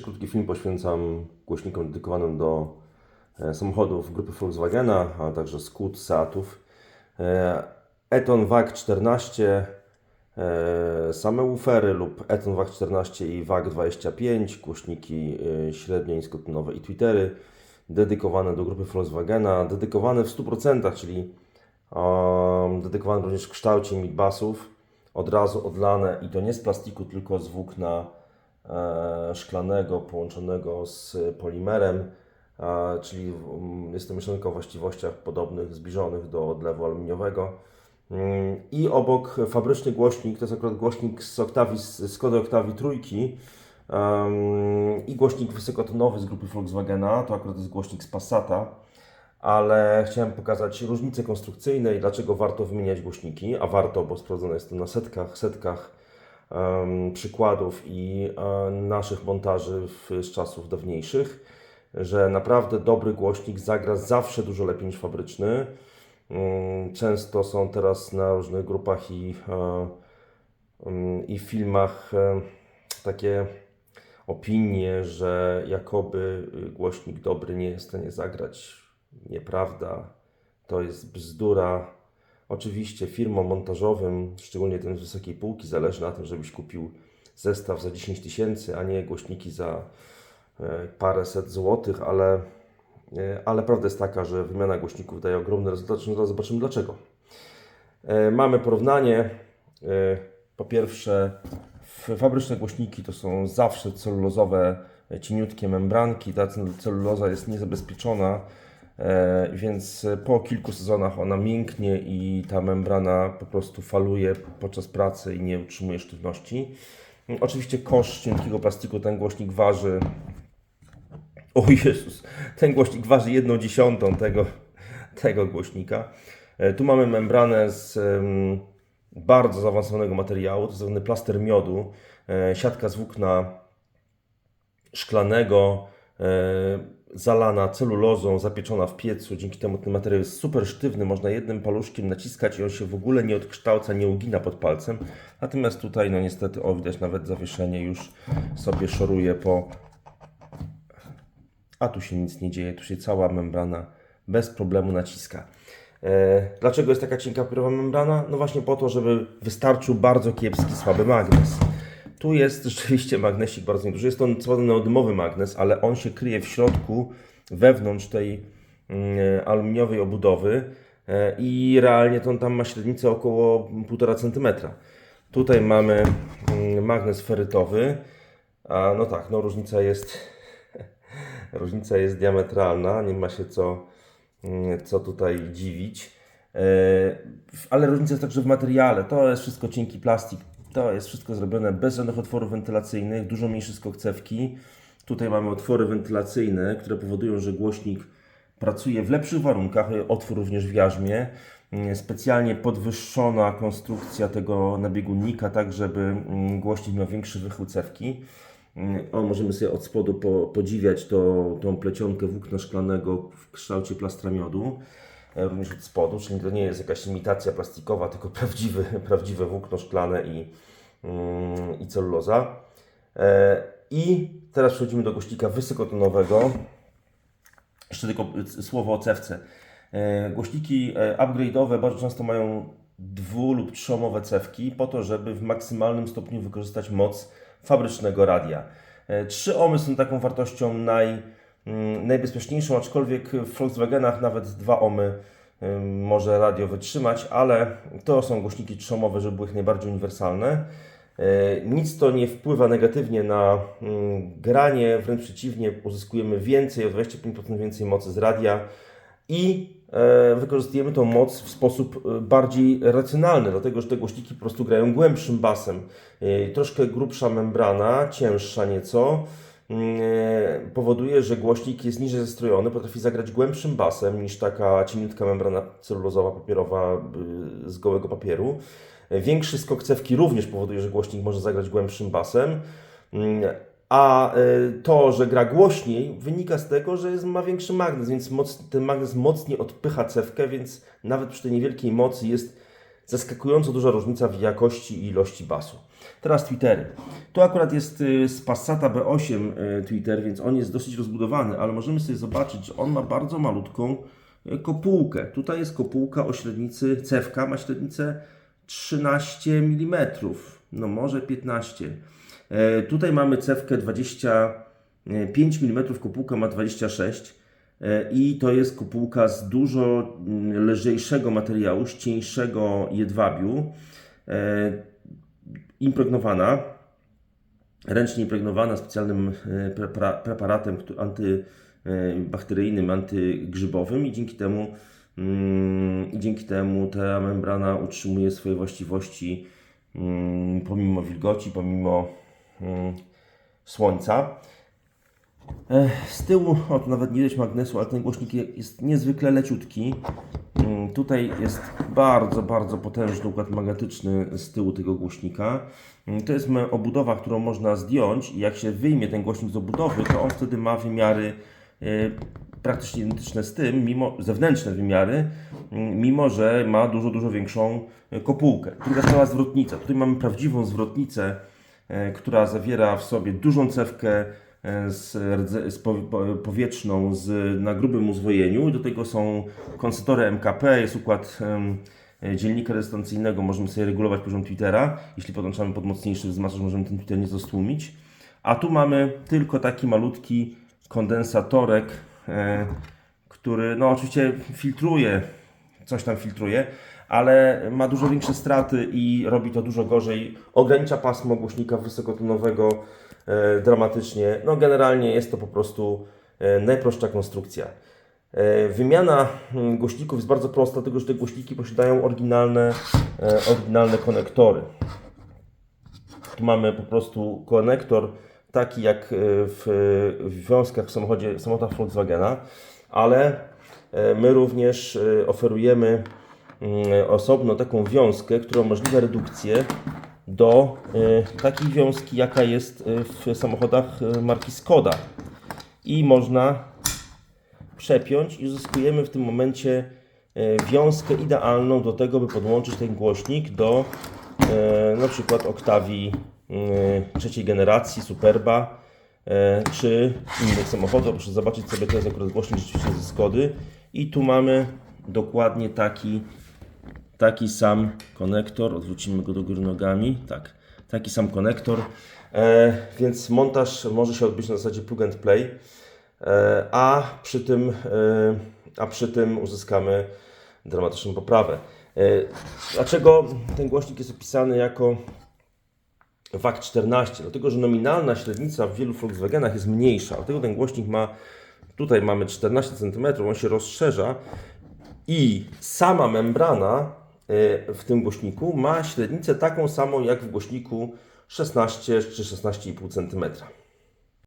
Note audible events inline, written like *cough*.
Krótki film poświęcam głośnikom dedykowanym do e, samochodów grupy Volkswagena, a także Scoot, Seatów. E, Eton WAG 14, e, same ufery lub Eton WAG 14 i WAG 25, głośniki średnie, niskotonowe i Twittery dedykowane do grupy Volkswagena, dedykowane w 100%, czyli um, dedykowane również w kształcie midbasów, od razu odlane i to nie z plastiku, tylko z włókna szklanego połączonego z polimerem, e, czyli jest to mieszanka o właściwościach podobnych, zbliżonych do odlewu aluminiowego. Mm, I obok fabryczny głośnik, to jest akurat głośnik z Octavii, z Skody Octavii trójki i głośnik wysokotonowy z grupy Volkswagena, to akurat jest głośnik z Passata, ale chciałem pokazać różnice konstrukcyjne i dlaczego warto wymieniać głośniki, a warto, bo sprawdzone jest to na setkach, setkach przykładów i e, naszych montaży z czasów dawniejszych, że naprawdę dobry głośnik zagra zawsze dużo lepiej niż fabryczny. Mm, Często są teraz na różnych grupach i, e, mm, i filmach e, takie opinie, że jakoby głośnik dobry nie jest w stanie zagrać. Nieprawda. To jest bzdura. Oczywiście firmom montażowym, szczególnie ten z wysokiej półki, zależy na tym, żebyś kupił zestaw za 10 tysięcy, a nie głośniki za e, paręset złotych, ale, e, ale prawda jest taka, że wymiana głośników daje ogromny rezultat. Zaraz zobaczymy dlaczego. E, Mamy porównanie. Po pierwsze, fabryczne głośniki to są zawsze celulozowe, cieniutkie membranki. Ta cel- celuloza jest niezabezpieczona, więc e, po kilku sezonach ona mięknie i ta membrana po prostu faluje podczas pracy i nie utrzymuje sztywności. Oczywiście koszt cienkiego plastiku ten głośnik waży. O Jezus, ten głośnik waży jedną dziesiątą tego, tego głośnika. E, Tu mamy membranę z bardzo zaawansowanego materiału, to zwany plaster miodu, e, siatka z włókna szklanego, zalana celulozą, zapieczona w piecu. Dzięki temu ten materiał jest super sztywny, można jednym paluszkiem naciskać i on się w ogóle nie odkształca, nie ugina pod palcem. Natomiast tutaj, no niestety, o widać nawet zawieszenie już sobie szoruje po... A tu się nic nie dzieje, tu się cała membrana bez problemu naciska. E, Dlaczego jest taka cienka papierowa membrana? No właśnie po to, żeby wystarczył bardzo kiepski, słaby magnes. Tu jest *laughs* rzeczywiście magnesik bardzo nieduży. Jest to co neodymowy magnes, ale on się kryje w środku, wewnątrz tej mm, aluminiowej obudowy e, i realnie to on tam ma średnicę około 1,5 cm. Tutaj mamy mm, magnes ferytowy, a no tak, no różnica jest *laughs* różnica jest diametralna, nie ma się co, mm, co tutaj dziwić. E, Ale różnica jest także w materiale. To jest wszystko cienki plastik. To jest wszystko zrobione bez żadnych otworów wentylacyjnych, dużo mniejsze skokcewki. Tutaj mamy otwory wentylacyjne, które powodują, że głośnik pracuje w lepszych warunkach. Otwór również w jarzmie. Mm, Specjalnie podwyższona konstrukcja tego nabiegunnika, tak żeby mm, głośnik miał większy wychył cewki. Mm, O, możemy sobie od spodu po, podziwiać to, tą plecionkę włókna szklanego w kształcie plastra miodu, również od spodu, czyli to nie jest jakaś imitacja plastikowa, tylko prawdziwy, *laughs* prawdziwe włókno szklane i, mm, i celuloza. E, I teraz przechodzimy do głośnika wysokotonowego. Jeszcze tylko słowo o cewce. E, Głośniki e, upgrade'owe bardzo często mają dwu- lub trzyomowe cewki po to, żeby w maksymalnym stopniu wykorzystać moc fabrycznego radia. Trzy ohmy są taką wartością naj, najbezpieczniejszą, aczkolwiek w Volkswagenach nawet dwa ohmy ym, może radio wytrzymać, ale to są głośniki trzomowe, żeby były najbardziej uniwersalne. E, Nic to nie wpływa negatywnie na mm, granie, wręcz przeciwnie, uzyskujemy więcej, o 25% więcej mocy z radia i e, wykorzystujemy tą moc w sposób e, bardziej racjonalny, dlatego że te głośniki po prostu grają głębszym basem. Troszkę grubsza membrana, cięższa nieco, mm, powoduje, że głośnik jest niżej zestrojony, potrafi zagrać głębszym basem niż taka cieniutka membrana celulozowa, papierowa y, z gołego papieru. E, Większy skok cewki również powoduje, że głośnik może zagrać głębszym basem. Mm, A y, to, że gra głośniej, wynika z tego, że jest, ma większy magnes, więc moc, ten magnes mocniej odpycha cewkę, więc nawet przy tej niewielkiej mocy jest zaskakująco duża różnica w jakości i ilości basu. Teraz Twittery. Tu akurat jest y, z Passata B8 y, Twitter, więc on jest dosyć rozbudowany, ale możemy sobie zobaczyć, że on ma bardzo malutką y, kopułkę. Tutaj jest kopułka o średnicy, cewka ma średnicę 13 mm, no może 15. E, Tutaj mamy cewkę 25 mm, kopułka ma 26 e, i to jest kopułka z dużo mm, lżejszego materiału, z cieńszego jedwabiu, e, impregnowana, ręcznie impregnowana specjalnym e, prepara- preparatem antybakteryjnym, antygrzybowym i dzięki temu, mm, dzięki temu ta membrana utrzymuje swoje właściwości mm, pomimo wilgoci, pomimo słońca. Z tyłu, o tu nawet nie widać magnesu, ale ten głośnik je- jest niezwykle leciutki. Mm, Tutaj jest bardzo, bardzo potężny układ magnetyczny z tyłu tego głośnika. Mm, To jest obudowa, którą można zdjąć i jak się wyjmie ten głośnik z obudowy, to on wtedy ma wymiary e, praktycznie identyczne z tym, mimo zewnętrzne wymiary, mm, mimo że ma dużo, dużo większą e, kopułkę. Druga sprawa zwrotnica. Tutaj mamy prawdziwą zwrotnicę, e, która zawiera w sobie dużą cewkę z, rdze- z po- powietrzną z, na grubym uzwojeniu. Do tego są konsystory MKP, jest układ e, dzielnika rezystancyjnego, możemy sobie regulować poziom Twittera. Jeśli podłączamy pod mocniejszy wzmacniacz, możemy ten Twitter nieco stłumić. A tu mamy tylko taki malutki kondensatorek, e, który no oczywiście filtruje, coś tam filtruje, ale ma dużo większe straty i robi to dużo gorzej. Ogranicza pasmo głośnika wysokotonowego e, dramatycznie. No generalnie jest to po prostu e, najprostsza konstrukcja. E, Wymiana mm, głośników jest bardzo prosta, dlatego że te głośniki posiadają oryginalne, e, oryginalne konektory. Tu mamy po prostu konektor taki jak e, w, w wiązkach w samochodzie, w samochodach Volkswagena, ale e, my również e, oferujemy osobno taką wiązkę, która umożliwia redukcję do e, takiej wiązki, jaka jest e, w samochodach e, marki Skoda. I można przepiąć i uzyskujemy w tym momencie wiązkę idealną do tego, by podłączyć ten głośnik do na przykład Octavii e, trzeciej generacji, Superba czy innych samochodów. Proszę zobaczyć sobie, to jest akurat głośnik rzeczywiście ze Skody i tu mamy dokładnie taki taki sam konektor, odwrócimy go do góry nogami, tak, taki sam konektor, e, więc montaż może się odbyć na zasadzie plug and play, e, a przy tym, e, a przy tym uzyskamy dramatyczną poprawę. E, dlaczego ten głośnik jest opisany jako WAC 14? Dlatego, że nominalna średnica w wielu Volkswagenach jest mniejsza, dlatego ten głośnik ma, tutaj mamy 14 cm, on się rozszerza i sama membrana w tym głośniku ma średnicę taką samą jak w głośniku 16 czy 16,5 cm.